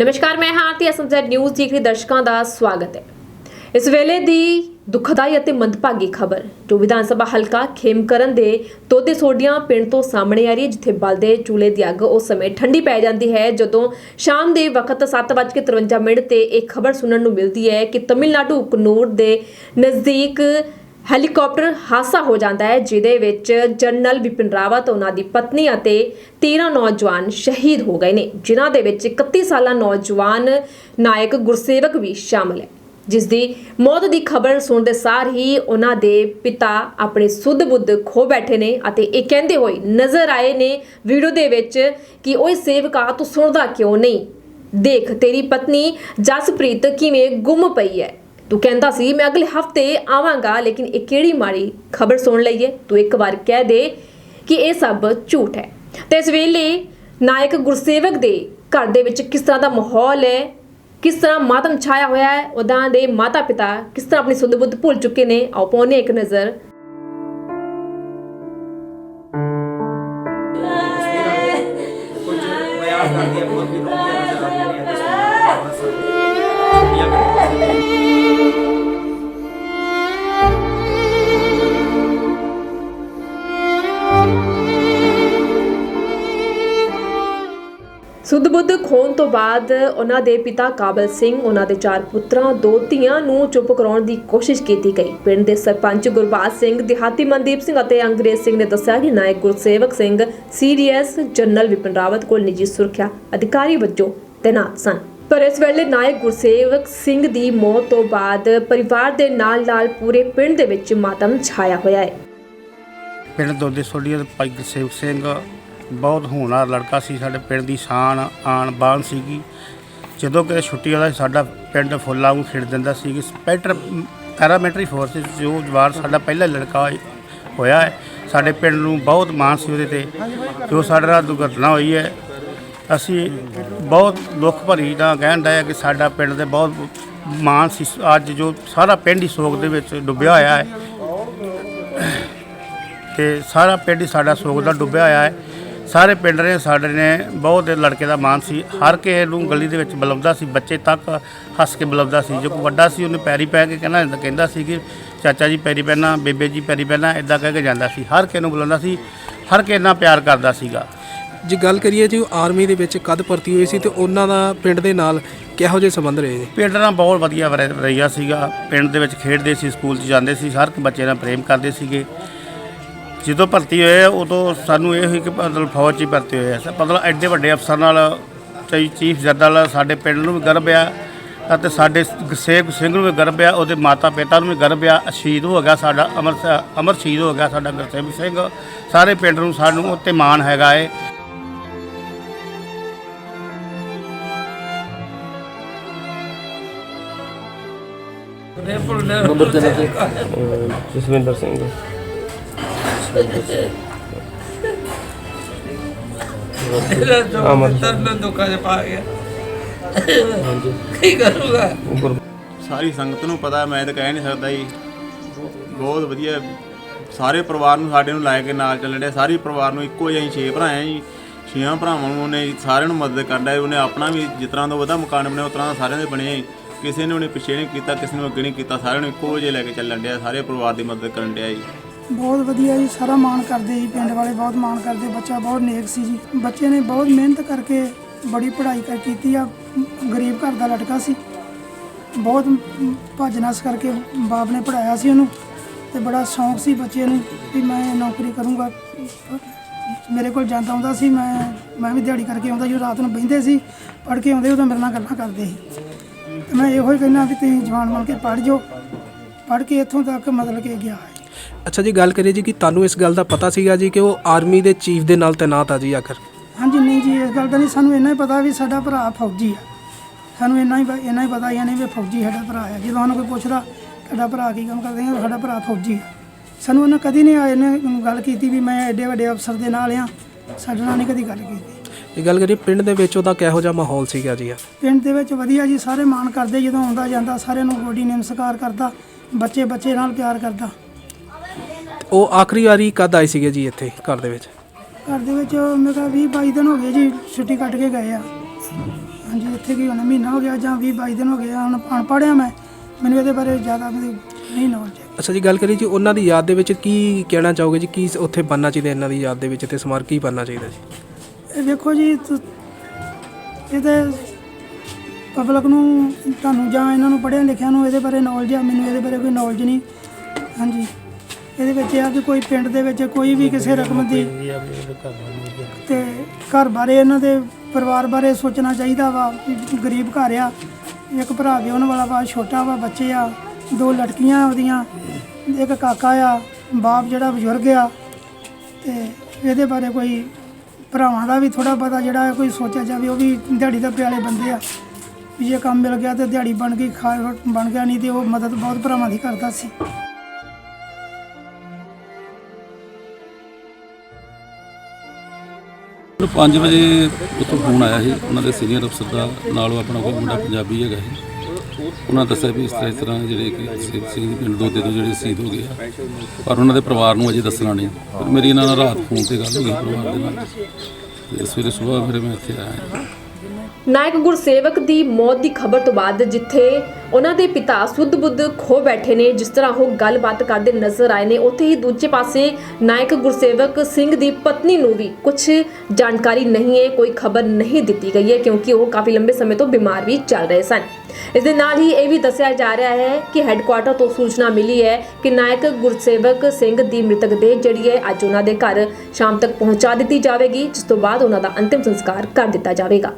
ਨਮਸਕਾਰ, ਮੈਂ ਹਾਂ ਆਰਤੀ ਅਸਮਜ਼ਰ ਨਿਊਜ਼ ਦੇਖ ਰਹੇ ਦਰਸ਼ਕਾਂ ਦਾ ਸਵਾਗਤ ਹੈ। ਇਸ ਵੇਲੇ ਦੀ ਦੁਖਦਾਈ ਅਤੇ ਮੰਦਭਾਗੀ ਖਬਰ, ਜੋ ਵਿਧਾਨ ਸਭਾ ਹਲਕਾ ਖੇਮਕਰਨ ਦੇ ਤੋਤੇ ਸੋਡੀਆਂ ਪਿੰਡ ਤੋਂ ਸਾਹਮਣੇ ਆ ਰਹੀ ਹੈ, ਜਿੱਥੇ ਬਲਦੇ ਚੂਲੇ ਦੀ ਅੱਗ ਉਸ ਸਮੇਂ ਠੰਡੀ ਪੈ ਜਾਂਦੀ ਹੈ, ਜਦੋਂ ਸ਼ਾਮ ਦੇ ਵਕਤ 7:53 ਮਿੰਟ ਤੇ ਇਹ ਖਬਰ ਸੁਣਨ ਨੂੰ ਮਿਲਦੀ ਹੈ ਕਿ ਤਮਿਲਨਾਡੂ, ਕਨੂਰ ਦੇ ਨਜ਼ਦੀਕ ਹੈਲੀਕਾਪਟਰ ਹਾਦਸਾ ਹੋ ਜਾਂਦਾ ਹੈ, ਜਿਹਦੇ ਵਿੱਚ ਜਨਰਲ ਵਿਪਿਨ ਰਾਵਤ, ਉਹਨਾਂ ਦੀ ਪਤਨੀ ਅਤੇ 13 ਨੌਜਵਾਨ ਸ਼ਹੀਦ ਹੋ ਗਏ ਨੇ, ਜਿਨ੍ਹਾਂ ਦੇ ਵਿੱਚ 31 ਸਾਲਾ ਨੌਜਵਾਨ ਨਾਇਕ ਗੁਰਸੇਵਕ ਵੀ ਸ਼ਾਮਲ ਹੈ। ਜਿਸ ਦੀ ਮੌਤ ਦੀ ਖਬਰ ਸੁਣਦੇ ਸਾਰ ਹੀ ਉਹਨਾਂ ਦੇ ਪਿਤਾ ਆਪਣੇ ਸੁੱਧ ਬੁੱਧ ਖੋ ਬੈਠੇ ਨੇ ਅਤੇ ਇਹ ਕਹਿੰਦੇ ਹੋਏ ਨਜ਼ਰ ਆਏ ਨੇ ਵੀਡੀਓ ਦੇ ਵਿੱਚ ਕਿ ਓਏ ਸੇਵਕਾ, ਤੂੰ ਸੁਣਦਾ ਕਿਉਂ ਨਹੀਂ? ਦੇਖ, ਤੇਰੀ ਪਤਨੀ ਜਸਪ੍ਰੀਤ ਕਿਵੇਂ ਗੁੰਮ ਪਈ ਹੈ। ਤੂੰ ਕਹਿੰਦਾ ਸੀ, ਮੈਂ ਅਗਲੇ ਹਫ਼ਤੇ ਆਵਾਂਗਾ, ਲੇਕਿਨ ਇਹ ਕਿਹੜੀ ਮਾੜੀ ਖਬਰ ਸੁਣ ਲਈਏ? ਤੂੰ ਇੱਕ ਵਾਰ ਕਹਿ ਦੇ ਕਿ ਇਹ ਸਭ ਝੂਠ ਹੈ। ਤੇ ਇਸ ਵੇਲੇ ਨਾਇਕ ਗੁਰਸੇਵਕ ਦੇ ਘਰ ਦੇ ਵਿੱਚ ਕਿਸ ਤਰ੍ਹਾਂ ਦਾ ਮਾਹੌਲ ਹੈ? ਕਿਸ ਤਰ੍ਹਾਂ ਮਾਤਮ ਛਾਇਆ ਹੋਇਆ ਹੈ? ਉਹਦਾਂ ਦੇ ਮਾਤਾ ਪਿਤਾ ਕਿਸ ਤਰ੍ਹਾਂ ਆਪਣੀ ਸੁੱਧ ਬੁੱਧ ਭੁੱਲ ਚੁੱਕੇ ਨੇ? ਆਓ ਪਾਉਂਦੇ ਹਾਂ ਇੱਕ ਨਜ਼ਰ ਸੁੱਧ ਬੁੱਧ ਖੋਣ ਤੋਂ ਬਾਅਦ ਉਹਨਾਂ ਦੇ ਪਿਤਾ ਕਾਬਲ ਸਿੰਘ, ਉਹਨਾਂ ਦੇ ਚਾਰ ਪੁੱਤਰਾਂ, ਦੋ ਧੀਆਂ ਨੂੰ ਚੁੱਪ ਕਰਾਉਣ ਦੀ ਕੋਸ਼ਿਸ਼ ਕੀਤੀ ਗਈ। ਪਿੰਡ ਦੇ ਸਰਪੰਚ ਗੁਰਬਾਜ ਸਿੰਘ, ਦਿਹਾਤੀ ਮਨਦੀਪ ਸਿੰਘ ਅਤੇ ਅੰਗਰੇਜ਼ ਸਿੰਘ ਨੇ ਦੱਸਿਆ ਕਿ ਨਾਇਕ ਗੁਰਸੇਵਕ ਸਿੰਘ ਸੀਰੀਅਸ ਜਨਰਲ ਵਿਪਨ ਰਾਵਤ ਕੋਲ ਨਿੱਜੀ ਸੁਰੱਖਿਆ ਅਧਿਕਾਰੀ ਵਜੋਂ ਤੈਨਾਤ ਸਨ। ਪਰ ਇਸ ਵੇਲੇ ਨਾਇਕ ਗੁਰਸੇਵਕ ਸਿੰਘ ਦੀ ਮੌਤ ਤੋਂ ਬਾਅਦ ਪਰਿਵਾਰ ਦੇ ਨਾਲ-ਨਾਲ ਪੂਰੇ ਪਿੰਡ ਦੇ ਵਿੱਚ ਮਾਤਮ ਛਾਇਆ ਹੋਇਆ ਹੈ। ਪਿੰਡ ਦੋਦੇ ਸੋਢੀਆਂ ਦੇ ਭਾਈ ਗੁਰਸੇਵਕ ਸਿੰਘ ਬਹੁਤ ਹੋਣਹਾਰ ਲੜਕਾ ਸੀ, ਸਾਡੇ ਪਿੰਡ ਦੀ ਸ਼ਾਨ ਆਣ ਬਾਣ ਸੀਗੀ। ਜਦੋਂ ਕਿ ਛੁੱਟੀ ਵਾਲਾ ਸਾਡਾ ਪਿੰਡ ਫੁੱਲਾਂ ਨੂੰ ਖੇਡ ਦਿੰਦਾ ਸੀ। ਕਿ ਸਪੈਕਟਰ ਪੈਰਾਮਿਲਟਰੀ ਫੋਰਸ ਜੋ ਜਵਾਨ ਸਾਡਾ ਪਹਿਲਾ ਲੜਕਾ ਹੋਇਆ ਹੈ, ਸਾਡੇ ਪਿੰਡ ਨੂੰ ਬਹੁਤ ਮਾਣ ਸੀ ਉਹਦੇ ਤੇ। ਜੋ ਸਾਡੇ ਨਾਲ ਦੁਰਘਟਨਾ ਹੋਈ ਹੈ, ਅਸੀਂ ਬਹੁਤ ਦੁੱਖ ਭਰੀ ਦਾ ਕਹਿਣ ਦਾ ਹੈ ਕਿ ਸਾਡਾ ਪਿੰਡ ਦੇ ਬਹੁਤ ਮਾਣ ਸੀ। ਅੱਜ ਜੋ ਸਾਰਾ ਪਿੰਡ ਹੀ ਸੋਗ ਦੇ ਵਿੱਚ ਡੁੱਬਿਆ ਹੋਇਆ ਹੈ। ਤੇ ਸਾਰਾ ਪਿੰਡ ਹੀ ਸਾਡਾ ਸੋਗ ਦਾ ਡੁੱਬਿਆ ਹੋਇਆ ਹੈ। ਸਾਰੇ ਪਿੰਡ ਨੇ ਸਾਡੇ ਨੇ ਬਹੁਤ ਲੜਕੇ ਦਾ ਮਾਣ ਸੀ। ਹਰ ਕਿਸੇ ਨੂੰ ਗਲੀ ਦੇ ਵਿੱਚ ਬੁਲਾਉਂਦਾ ਸੀ ਬੱਚੇ ਤੱਕ ਹੱਸ ਕੇ ਬੁਲਾਉਂਦਾ ਸੀ। ਜੋ ਵੱਡਾ ਸੀ ਉਹਨੇ ਪੈਰੀ ਪੈ ਕੇ ਕਹਿੰਦਾ ਕਹਿੰਦਾ ਸੀ ਕਿ ਚਾਚਾ ਜੀ ਪੈਰੀ ਪੈਣਾ ਬੇਬੇ ਜੀ ਪੈਰੀ ਪੈਣਾ ਇਦਾਂ ਕਹਿ ਕੇ ਜਾਂਦਾ ਸੀ। ਹਰ ਕਿਸੇ ਨੂੰ ਬੁਲਾਉਂਦਾ ਸੀ ਹਰ ਕਿਸੇ ਨਾਲ ਪਿਆਰ ਕਰਦਾ ਸੀਗਾ। ਜੇ ਗੱਲ ਕਰੀਏ ਜੀ ਆਰਮੀ ਦੇ ਵਿੱਚ ਕਦ ਭਰਤੀ ਹੋਏ ਸੀ ਤੇ ਉਹਨਾਂ ਦਾ ਪਿੰਡ ਦੇ ਨਾਲ ਕਿਹੋ ਜਿਹੇ ਸੰਬੰਧ ਰਹੇ ਜੀ? ਪਿੰਡ ਨਾਲ ਬਹੁਤ ਵਧੀਆ ਰਹੀਆ ਸੀਗਾ। ਪਿੰਡ ਦੇ ਵਿੱਚ ਖੇਡਦੇ ਸੀ ਸਕੂਲ 'ਚ ਜਾਂਦੇ ਸੀ ਹਰ ਇੱਕ ਬੱਚੇ ਨਾਲ ਪ੍ਰੇਮ ਕਰਦੇ ਸੀਗੇ। ਜਦੋਂ ਭਰਤੀ ਹੋਏ ਉਦੋਂ ਸਾਨੂੰ ਇਹ ਸੀ ਕਿ ਮਤਲਬ ਫੌਜ 'ਚ ਹੀ ਭਰਤੀ ਹੋਏ ਆ। ਮਤਲਬ ਐਡੇ ਵੱਡੇ ਅਫਸਰ ਨਾਲ ਚਾਹੀ ਚੀਫ ਜਨਰਲ ਸਾਡੇ ਪਿੰਡ ਨੂੰ ਵੀ ਗਰਵ ਆ ਅਤੇ ਸਾਡੇ ਗੁਰਸੇਵਕ ਸਿੰਘ ਨੂੰ ਵੀ ਗਰਵ ਆ ਉਹਦੇ ਮਾਤਾ ਪਿਤਾ ਨੂੰ ਵੀ ਗਰਵ ਆ। ਸ਼ਹੀਦ ਹੋ ਗਿਆ ਸਾਡਾ ਅਮਰ ਅਮਰ ਸ਼ਹੀਦ ਹੋ ਗਿਆ ਸਾਡਾ ਗੁਰਸੇਵਕ ਸਿੰਘ। ਸਾਰੇ ਪਿੰਡ ਨੂੰ ਸਾਨੂੰ ਉੱਤੇ ਮਾਣ ਹੈਗਾ ਏ। ਨੰਬਰ ਕਿੰਨਾ ਤੇ ਜਸਵਿੰਦਰ ਸਿੰਘ। ਅਮਰ ਤਰਨ ਦੁੱਖਾਂ ਚ ਪਾ ਗਿਆ ਕੀ ਕਰੂਗਾ ਸਾਰੀ ਸੰਗਤ ਨੂੰ ਪਤਾ, ਮੈਂ ਤਾਂ ਕਹਿ ਨਹੀਂ ਸਕਦਾ ਜੀ। ਬਹੁਤ ਵਧੀਆ। ਸਾਰੇ ਪਰਿਵਾਰ ਨੂੰ ਸਾਡੇ ਨੂੰ ਲੈ ਕੇ ਨਾਲ ਚੱਲਣ ਡਿਆ। ਸਾਰੇ ਪਰਿਵਾਰ ਨੂੰ ਇੱਕੋ ਜਿਹੇ ਛੇ ਭਰਾ ਆ ਜੀ। ਛੇਆਂ ਭਰਾਵਾਂ ਨੂੰ ਉਹਨੇ ਸਾਰਿਆਂ ਨੂੰ ਮਦਦ ਕਰਦਾ ਉਹਨੇ ਆਪਣਾ ਵੀ ਜਿਸ ਤਰ੍ਹਾਂ ਦਾ ਉਹਦਾ ਮਕਾਨ ਬਣਿਆ, ਉਸ ਤਰ੍ਹਾਂ ਦਾ ਸਾਰਿਆਂ ਦੇ ਬਣੇ ਕਿਸੇ ਨੇ ਉਹਨੇ ਪਿੱਛੇ ਨਹੀਂ ਕੀਤਾ, ਕਿਸੇ ਨੂੰ ਅੱਗੇ ਨਹੀਂ ਕੀਤਾ। ਸਾਰਿਆਂ ਨੂੰ ਇੱਕੋ ਜਿਹੇ ਲੈ ਕੇ ਚੱਲਣ ਡਿਆ। ਸਾਰੇ ਪਰਿਵਾਰ ਦੀ ਮਦਦ ਕਰਨ ਡਿਆ ਜੀ। ਬਹੁਤ ਵਧੀਆ ਜੀ, ਸਾਰਾ ਮਾਣ ਕਰਦੇ ਜੀ, ਪਿੰਡ ਵਾਲੇ ਬਹੁਤ ਮਾਣ ਕਰਦੇ, ਬੱਚਾ ਬਹੁਤ ਨੇਕ ਸੀ ਜੀ। ਬੱਚੇ ਨੇ ਬਹੁਤ ਮਿਹਨਤ ਕਰਕੇ ਬੜੀ ਪੜ੍ਹਾਈ ਕਰ, ਕੀਤੀ ਆ, ਗਰੀਬ ਘਰ ਦਾ ਲੜਕਾ ਸੀ। ਬਹੁਤ ਭੱਜ ਨਸ ਕਰਕੇ ਬਾਪ ਨੇ ਪੜਾਇਆ ਸੀ ਉਹਨੂੰ ਤੇ ਬੜਾ ਸ਼ੌਂਕ ਸੀ ਬੱਚੇ ਨੂੰ ਵੀ ਮੈਂ ਨੌਕਰੀ ਕਰੂੰਗਾ। ਮੇਰੇ ਕੋਲ ਜਾਂਦਾ ਹੁੰਦਾ ਸੀ, ਮੈਂ ਮੈਂ ਵੀ ਦਿਹਾੜੀ ਕਰਕੇ ਆਉਂਦਾ ਜੀ ਰਾਤ ਨੂੰ ਬਹਿੰਦੇ ਸੀ, ਪੜ੍ਹ ਕੇ ਆਉਂਦੇ ਉਦੋਂ ਮੇਰੇ ਨਾਲ ਗੱਲਾਂ ਕਰਦੇ ਸੀ। ਤੇ ਮੈਂ ਇਹੋ ਹੀ ਕਹਿੰਦਾ ਵੀ ਤੁਸੀਂ ਜਵਾਨ ਬਣ ਕੇ ਪੜ੍ਹ ਜਾਓ। ਪੜ੍ਹ ਕੇ ਇੱਥੋਂ ਤੱਕ ਮਤਲਬ ਕਿ ਗਿਆ। ਅੱਛਾ ਜੀ ਗੱਲ ਕਰੀਏ ਜੀ ਕਿ ਤੁਹਾਨੂੰ ਇਸ ਗੱਲ ਦਾ ਪਤਾ ਸੀਗਾ ਜੀ ਕਿ ਉਹ ਆਰਮੀ ਦੇ ਚੀਫ ਦੇ ਨਾਲ ਤੈਨਾਤ ਆ ਜੀ ਆਖਰ? ਹਾਂਜੀ ਨਹੀਂ ਜੀ ਇਸ ਗੱਲ ਦਾ ਨਹੀਂ। ਸਾਨੂੰ ਇੰਨਾ ਹੀ ਪਤਾ ਵੀ ਸਾਡਾ ਭਰਾ ਫੌਜੀ ਆ। ਸਾਨੂੰ ਇੰਨਾ ਹੀ ਪ- ਇੰਨਾ ਹੀ ਪਤਾ ਨਹੀਂ ਵੀ ਫੌਜੀ ਸਾਡਾ ਭਰਾ ਹੈ ਜਦੋਂ ਸਾਨੂੰ ਕੋਈ ਪੁੱਛਦਾ ਸਾਡਾ ਭਰਾ ਕੀ ਕੰਮ ਕਰਦੇ ਆ? ਸਾਡਾ ਭਰਾ ਫੌਜੀ ਆ। ਸਾਨੂੰ ਉਹਨਾਂ ਕਦੀ ਨਹੀਂ ਆਏ ਨੇ ਗੱਲ ਕੀਤੀ ਵੀ ਮੈਂ ਐਡੇ ਵੱਡੇ ਅਫਸਰ ਦੇ ਨਾਲ ਆ। ਸਾਡੇ ਨਾਲ ਨਹੀਂ ਕਦੀ ਗੱਲ ਕੀਤੀ। ਇਹ ਗੱਲ ਕਰੀਏ ਪਿੰਡ ਦੇ ਵਿੱਚ ਉਹਦਾ ਕਿਹੋ ਜਿਹਾ ਮਾਹੌਲ ਸੀਗਾ ਜੀ? ਪਿੰਡ ਦੇ ਵਿੱਚ ਵਧੀਆ ਜੀ। ਸਾਰੇ ਮਾਣ ਕਰਦੇ ਜਦੋਂ ਆਉਂਦਾ ਜਾਂਦਾ ਸਾਰਿਆਂ ਨੂੰ ਗੋਡੀ ਨਮਸਕਾਰ ਕਰਦਾ ਬੱਚੇ ਬੱਚੇ ਨਾਲ ਪਿਆਰ ਕਰਦਾ। ਉਹ ਆਖਰੀ ਵਾਰੀ ਕਦ ਆਏ ਸੀਗੇ ਜੀ ਇੱਥੇ ਘਰ ਦੇ ਵਿੱਚ? ਘਰ ਦੇ ਵਿੱਚ ਮੇਰੇ ਕੋਲ 20 22 ਦਿਨ ਹੋ ਗਏ ਜੀ ਛੁੱਟੀ ਕੱਟ ਕੇ ਗਏ ਆ। ਹਾਂਜੀ ਇੱਥੇ ਕੀ ਹੁਣ ਮਹੀਨਾ ਹੋ ਗਿਆ ਜਾਂ 20 22 ਦਿਨ ਹੋ ਗਏ ਆ, ਹੁਣ ਅਨਪੜ੍ਹ ਆ ਮੈਂ। ਮੈਨੂੰ ਇਹਦੇ ਬਾਰੇ ਜ਼ਿਆਦਾ ਨਹੀਂ ਨੌਲੇਜ ਹੈ ਅੱਛਾ ਜੀ ਗੱਲ ਕਰੀ ਜੀ ਉਹਨਾਂ ਦੀ ਯਾਦ ਦੇ ਵਿੱਚ ਕੀ ਕਹਿਣਾ ਚਾਹੋਗੇ ਜੀ ਕੀ ਉੱਥੇ ਬਣਨਾ ਚਾਹੀਦਾ ਇਹਨਾਂ ਦੀ ਯਾਦ ਦੇ ਵਿੱਚ ਤੇ ਸਮਾਰਕ ਕੀ ਬਣਨਾ ਚਾਹੀਦਾ ਜੀ? ਇਹ ਵੇਖੋ ਜੀ ਤੁ- ਇਹ ਤੇ ਪਬਲਿਕ ਨੂੰ ਤੁਹਾਨੂੰ ਜਾਂ ਇਹਨਾਂ ਨੂੰ ਪੜ੍ਹਿਆ ਲਿਖਿਆ ਨੂੰ ਇਹਦੇ ਬਾਰੇ ਨੌਲੇਜ ਆ ਮੈਨੂੰ ਇਹਦੇ ਬਾਰੇ ਕੋਈ ਨੌਲੇਜ ਨਹੀਂ। ਹਾਂਜੀ। ਇਹਦੇ ਵਿੱਚ ਇਹ ਆ ਕਿ ਕੋਈ ਪਿੰਡ ਦੇ ਵਿੱਚ ਕੋਈ ਵੀ ਕਿਸੇ ਰਕਮ ਦੀ ਤੇ ਘਰ ਬਾਰੇ ਇਹਨਾਂ ਦੇ ਪਰਿਵਾਰ ਬਾਰੇ ਸੋਚਣਾ ਚਾਹੀਦਾ ਵਾ ਵੀ ਗਰੀਬ ਘਰ ਆ ਇੱਕ ਭਰਾ ਵਿਆਹੁਣ ਵਾਲਾ ਵਾ ਛੋਟਾ ਵਾ ਬੱਚੇ ਆ ਦੋ ਲੜਕੀਆਂ ਉਹਦੀਆਂ ਇੱਕ ਕਾਕਾ ਆ ਬਾਪ ਜਿਹੜਾ ਬਜ਼ੁਰਗ ਆ ਤੇ ਇਹਦੇ ਬਾਰੇ ਕੋਈ ਭਰਾਵਾਂ ਦਾ ਵੀ ਥੋੜਾ ਪਤਾ ਜਿਹੜਾ ਕੋਈ ਸੋਚਿਆ ਜਾਵੇ ਉਹ ਵੀ ਦਿਹਾੜੀ ਦਾ ਪਿਆਲੇ ਬੰਦੇ ਆ। ਵੀ ਜੇ ਕੰਮ ਮਿਲ ਗਿਆ ਤੇ ਦਿਹਾੜੀ ਬਣ ਗਈ ਖਾ ਬਣ ਗਿਆ ਨਹੀਂ ਤੇ ਉਹ ਮਦਦ ਬਹੁਤ ਭਰਾਵਾਂ ਦੀ ਕਰਦਾ ਸੀ। 5 ਵਜੇ ਉੱਥੋਂ ਫੋਨ ਆਇਆ ਸੀ, ਉਹਨਾਂ ਦੇ ਸੀਨੀਅਰ ਅਫਸਰ ਦਾ, ਨਾਲ ਉਹ ਆਪਣਾ ਕੋਈ ਮੁੰਡਾ ਪੰਜਾਬੀ ਹੈਗਾ ਸੀ। ਉਹਨਾਂ ਦੱਸਿਆ ਵੀ ਇਸ ਤਰ੍ਹਾਂ ਇਸ ਤਰ੍ਹਾਂ ਜਿਹੜੇ ਕਿ ਸੇਵ ਸਿੰਘ ਦੀ ਪਿੰਡ ਦੋਦੇ ਤੋਂ ਜਿਹੜੇ ਸ਼ਹੀਦ ਹੋ ਗਏ ਆ। ਪਰ ਉਹਨਾਂ ਦੇ ਪਰਿਵਾਰ ਨੂੰ ਅਜੇ ਦੱਸਣਾ ਨਹੀਂ। ਫਿਰ ਮੇਰੀ ਇਹਨਾਂ ਨਾਲ ਰਾਤ ਫੋਨ ਤੇ ਗੱਲ ਹੋ ਗਈ ਪਰਿਵਾਰ ਦੇ ਨਾਲ। ਤੇ ਸਵੇਰੇ ਸਵੇਰ ਫਿਰ ਮੈਂ ਇੱਥੇ ਆਇਆ। ਨਾਇਕ ਗੁਰਸੇਵਕ ਦੀ ਮੌਤ ਦੀ ਖਬਰ ਤੋਂ ਬਾਅਦ ਜਿੱਥੇ ਉਹਨਾਂ ਦੇ ਪਿਤਾ ਸੁੱਧ ਬੁੱਧ ਖੋ ਬੈਠੇ ਨੇ, ਜਿਸ ਤਰ੍ਹਾਂ ਉਹ ਗੱਲਬਾਤ ਕਰਦੇ ਨਜ਼ਰ ਆਏ ਨੇ, ਉੱਥੇ ਹੀ ਦੂਜੇ ਪਾਸੇ ਨਾਇਕ ਗੁਰਸੇਵਕ ਸਿੰਘ ਦੀ ਪਤਨੀ ਨੂੰ ਵੀ ਕੁਝ ਜਾਣਕਾਰੀ ਨਹੀਂ ਹੈ, ਕੋਈ ਖਬਰ ਨਹੀਂ ਦਿੱਤੀ ਗਈ ਹੈ, ਕਿਉਂਕਿ ਉਹ ਕਾਫੀ ਲੰਬੇ ਸਮੇਂ ਤੋਂ ਬਿਮਾਰ ਵੀ ਚੱਲ ਰਹੇ ਸਨ। ਇਸ ਦੇ ਨਾਲ ਹੀ ਇਹ ਵੀ ਦੱਸਿਆ ਜਾ ਰਿਹਾ ਹੈ ਕਿ ਹੈੱਡਕੁਆਰਟਰ ਤੋਂ ਸੂਚਨਾ ਮਿਲੀ ਹੈ ਕਿ ਨਾਇਕ ਗੁਰਸੇਵਕ ਸਿੰਘ ਦੀ ਮ੍ਰਿਤਕ ਦੇਹ ਜਿਹੜੀ ਹੈ, ਅੱਜ ਉਹਨਾਂ ਦੇ ਘਰ ਸ਼ਾਮ ਤੱਕ ਪਹੁੰਚਾ ਦਿੱਤੀ ਜਾਵੇਗੀ, ਜਿਸ ਤੋਂ ਬਾਅਦ ਉਹਨਾਂ ਦਾ ਅੰਤਿਮ ਸੰਸਕਾਰ ਕਰ ਦਿੱਤਾ ਜਾਵੇਗਾ।